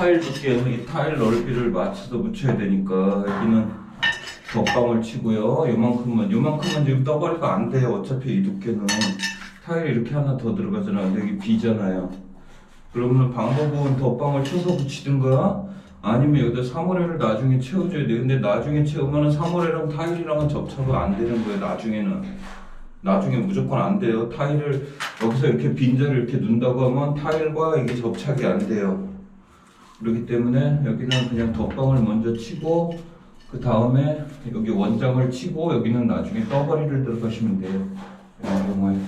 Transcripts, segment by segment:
타일 두께에서 이 타일 넓이를 맞춰서 붙여야 되니까 여기는 덧방을 치고요. 요만큼은 요만큼은 지금 떠버리가 안 돼요. 어차피 이 두께는 타일이 이렇게 하나 더 들어가잖아요. 근데 여기 비잖아요. 그러면 방법은 덧방을 쳐서 붙이든가 아니면 여기다 사모레를 나중에 채워줘야 돼요. 근데 나중에 채우면은 사모레랑 타일이랑은 접착이 안 되는 거예요. 나중에는 나중에 무조건 안 돼요. 타일을 여기서 이렇게 빈자를 이렇게 둔다고 하면 타일과 이게 접착이 안 돼요. 그렇기 때문에 여기는 그냥 덧방을 먼저 치고 그 다음에 여기 원장을 치고 여기는 나중에 떠버리를 들어가시면 돼요. 이런 경우에.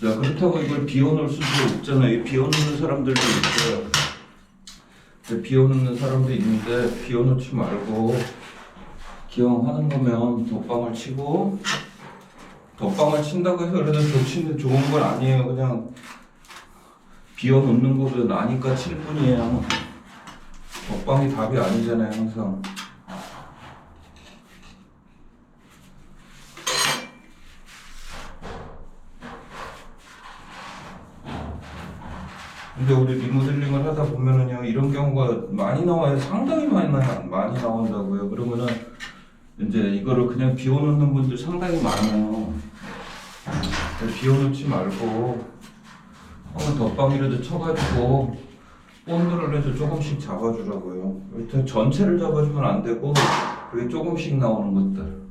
자 그렇다고 이걸 비워놓을 수도 없잖아요. 이 비워놓는 사람들도 있어요. 비워놓는 사람도 있는데 비워놓지 말고 기왕 하는 거면 덧방을 치고 덧방을 친다고 해서 그래도 좋치는 좋은 건 아니에요. 그냥 비워놓는 거보다 나니까 칠 뿐이에요. 덧방이 답이 아니잖아요, 항상. 근데 우리 리모델링을 하다 보면은요 이런 경우가 많이 나와요 상당히 많이 나, 많이 나온다고요 그러면은 이제 이거를 그냥 비워놓는 분들 상당히 많아요 비워놓지 말고 한번 덧방이라도 쳐가지고 본드를 해서 조금씩 잡아주라고요. 일단 전체를 잡아주면 안 되고 그게 조금씩 나오는 것들.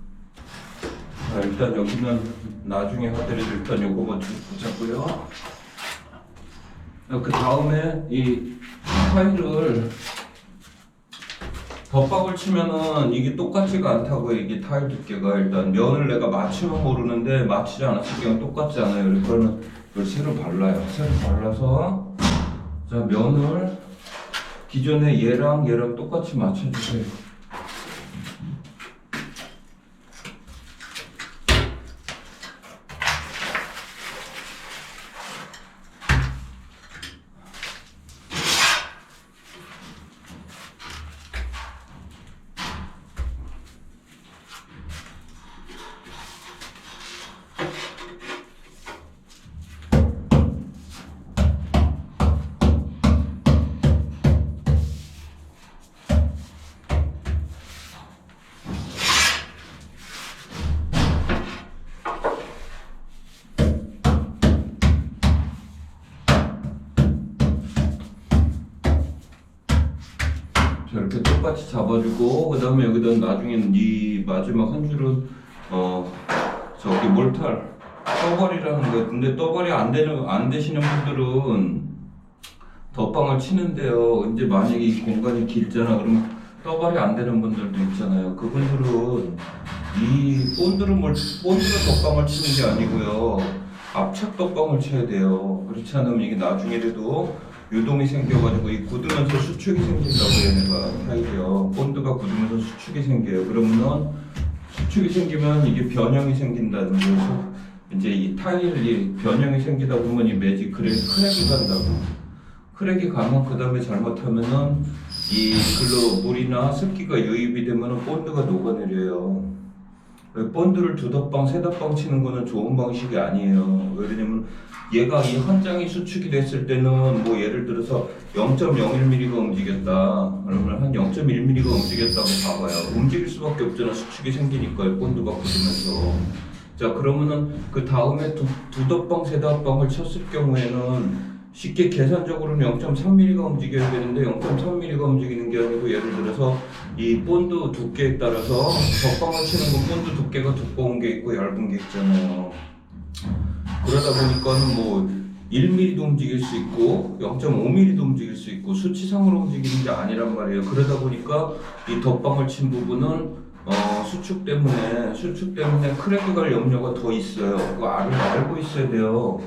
자, 일단 여기는 나중에 하더라도 일단 요거 먼저 보자고요. 그 다음에 이 타일을 덧박을 치면은 이게 똑같지가 않다고 이게 타일 두께가 일단 면을 내가 맞추면 모르는데 맞추지 않았을 경우 똑같지 않아요. 그러면 이걸 새로 발라요. 새로 발라서 자 면을 기존에 얘랑 얘랑 똑같이 맞춰주세요. 자 이렇게 똑같이 잡아주고 그 다음에 여기다 나중에는 이 마지막 한 줄은 어 저기 몰탈 떠벌이라는 거. 근데 떠벌이 안 되는 안 되시는 분들은 덧방을 치는데요. 이제 만약에 이 공간이 길잖아. 그러면 떠벌이 안 되는 분들도 있잖아요. 그분들은 이 본드를 뭘 본드로 덧방을 치는 게 아니고요. 압착 덧방을 쳐야 돼요. 그렇지 않으면 이게 나중에라도 유동이 생겨가지고 이 굳으면서 수축이 생긴다고 얘네가 타일이요. 본드가 굳으면서 수축이 생겨요. 그러면은 수축이 생기면 이게 변형이 생긴다는 거죠. 이제 이 타일이 변형이 생기다 보면 이 매직 크랙, 크랙이 간다고. 크랙이 가면 그 다음에 잘못하면은 이 글로 물이나 습기가 유입이 되면은 본드가 녹아내려요. 본드를 두 덧방, 세 덧방 치는 거는 좋은 방식이 아니에요. 왜냐면 얘가 이 한 장이 수축이 됐을 때는 뭐 예를 들어서 0.01mm가 움직였다. 그러면 한 0.1mm가 움직였다고 봐봐요. 움직일 수밖에 없잖아. 수축이 생기니까요. 본드가 굳으면서. 자 그러면은 그 다음에 두, 두 덧방, 세 덧방을 쳤을 경우에는 쉽게 계산적으로는 0.3mm가 움직여야 되는데 0.3mm가 움직이는 게 아니고 예를 들어서 이 본드 두께에 따라서 덧방을 치는 건 본드 두께가 두꺼운 게 있고 얇은 게 있잖아요. 그러다 보니까는 뭐 1mm도 움직일 수 있고 0.5mm도 움직일 수 있고 수치상으로 움직이는 게 아니란 말이에요. 그러다 보니까 이 덧방을 친 부분은 어, 수축 때문에 수축 때문에 크랙이 갈 염려가 더 있어요. 그거 알, 알고 있어야 돼요.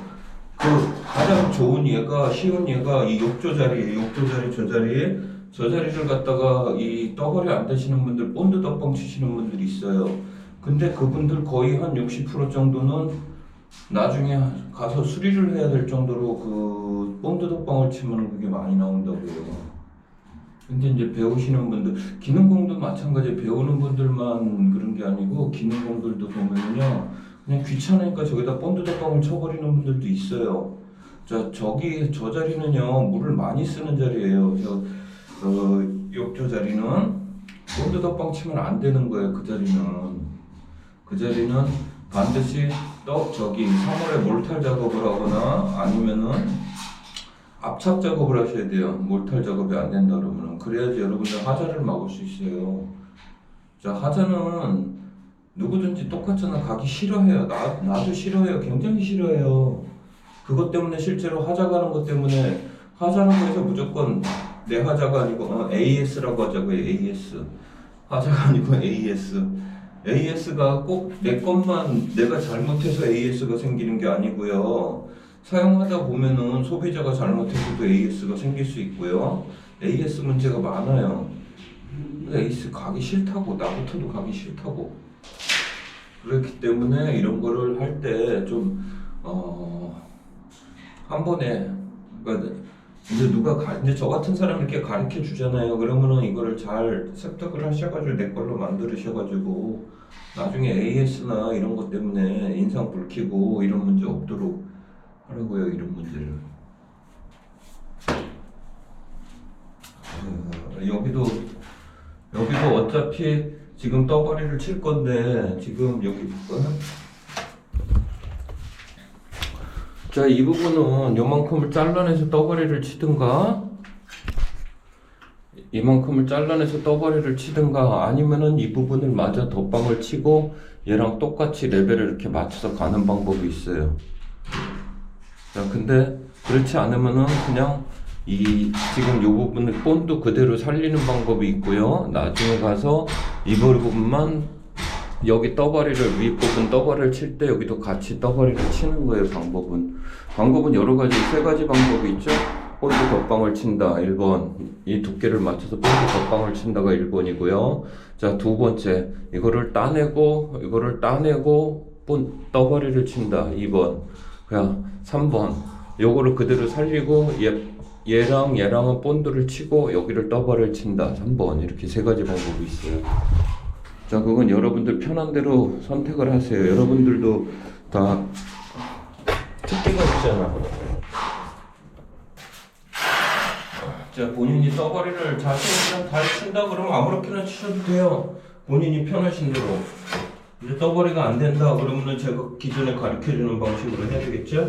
그 가장 좋은 예가 쉬운 예가 이 욕조 자리에 욕조 자리 저 자리에 저 자리를 갖다가 이 떠벌이 안 되시는 분들 본드 덧방 치시는 분들이 있어요. 근데 그분들 거의 한 60% 정도는 나중에 가서 수리를 해야 될 정도로 그 본드 덧방을 치면 그게 많이 나온다고요. 근데 이제 배우시는 분들 기능공도 마찬가지 배우는 분들만 그런 게 아니고 기능공들도 보면요 그냥 귀찮으니까 저기다 본드 덮밥을 쳐버리는 분들도 있어요. 자 저기 저 자리는요 물을 많이 쓰는 자리예요. 저 어, 욕조 자리는 본드 덮밥 치면 안 되는 거예요. 그 자리는 그 자리는 반드시 떡 저기 3월에 몰탈 작업을 하거나 아니면은 압착 작업을 하셔야 돼요. 몰탈 작업이 안 된다 그러면 그래야지 여러분들 하자를 막을 수 있어요. 자 하자는 누구든지 똑같잖아 가기 싫어해요. 나 나도 싫어해요. 굉장히 싫어해요. 그것 때문에 실제로 하자 가는 것 때문에 하자는 거에서 무조건 내 하자가 아니고 어, AS라고 하자고요. AS 하자가 아니고 AS. AS가 꼭 내 것만 내가 잘못해서 AS가 생기는 게 아니고요. 사용하다 보면은 소비자가 잘못해서도 AS가 생길 수 있고요. AS 문제가 많아요. AS 가기 싫다고 나부터도 가기 싫다고 그렇기 때문에 이런 거를 할 때 좀 어, 한 번에 그러니까 이제 누가 가, 이제 저 같은 사람 이렇게 가르쳐 주잖아요. 그러면은 이거를 잘 습득을 하셔가지고 내 걸로 만들으셔가지고 나중에 AS나 이런 것 때문에 인상 불키고 이런 문제 없도록 하라고요. 이런 문제를. 어, 여기도 여기도 어차피 지금 떠버리를 칠 건데 지금 여기 볼까요? 자, 이 부분은 요만큼을 잘라내서 떠버리를 치든가 이만큼을 잘라내서 떠버리를 치든가 아니면은 이 부분을 마저 덧방을 치고 얘랑 똑같이 레벨을 이렇게 맞춰서 가는 방법이 있어요. 자, 근데 그렇지 않으면은 그냥 이 지금 요 부분을 본드 그대로 살리는 방법이 있고요. 나중에 가서 이 부분만 여기 떠버리를 윗부분 떠버리를 칠 때 여기도 같이 떠버리를 치는 거예요. 방법은 방법은 여러 가지 세 가지 방법이 있죠. 본드 덧방을 친다 1번 이 두께를 맞춰서 본드 덧방을 친다가 1번이고요. 자 두 번째 이거를 따내고 이거를 따내고 본 떠버리를 친다 2번 그냥 3번 요거를 그대로 살리고 얘 얘랑 얘랑은 본드를 치고 여기를 떠버리를 친다 3번 이렇게 세 가지 방법이 있어요. 자, 그건 여러분들 편한 대로 선택을 하세요. 여러분들도 다 특기가 있잖아. 자, 본인이 떠버리를 자신이랑 잘 친다 그러면 아무렇게나 치셔도 돼요. 본인이 편하신 대로. 이제 떠버리가 안 된다 그러면은 제가 기존에 가르쳐 주는 방식으로 해야 되겠죠?